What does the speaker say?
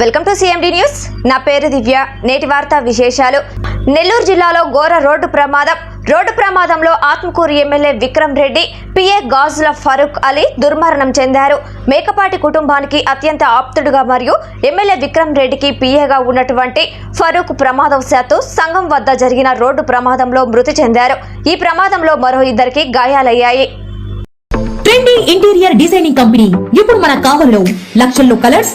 Welcome to CMD news నా పేరు దివ్య. నేటి వార్తా విశేషాలు. నెల్లూరు జిల్లాలో ఘోర రోడ్డు ప్రమాదం. రోడ్డు ప్రమాదంలో ఆత్మకూరు ఎమ్మెల్యే విక్రమ్ రెడ్డి పిఏ గాజుల ఫరూక్ అలీ దుర్మరణం చెందారు. మేకపాటి కుటుంబానికి అత్యంత ఆప్తుడుగా మరియు ఎమ్మెల్యే విక్రమ్ రెడ్డికి పిఏగా ఉన్నటువంటి ఫరూక్ ప్రమాదవశాత్తు సంఘం వద్ద జరిగిన రోడ్డు ప్రమాదంలో మృతి చెందారు. ఈ ప్రమాదంలో మరో ఇద్దరికి గాయాలయ్యాయి. Trendy interior designing company. ఇప్పుడు మన కావలిలో లక్షల్లో కలర్స్